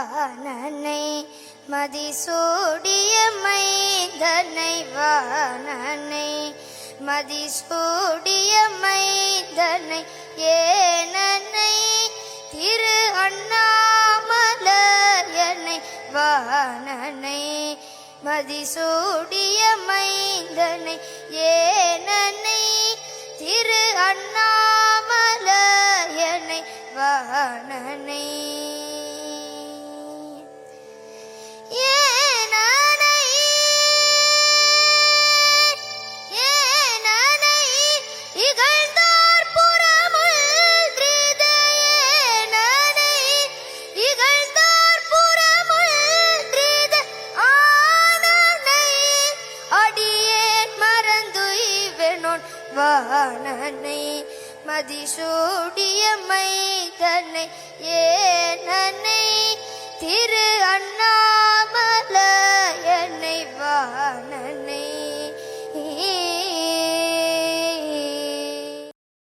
வானனை மதிசூடிய மைந்தனை வானனை மதிசூடிய மைந்தனை ஏனனை திரு அண்ணாமலையனை வானனை மதிசூடிய மைந்தனை ஏ வாணனை மதிசூடிய மைதனை ஏனனை திரு அண்ணா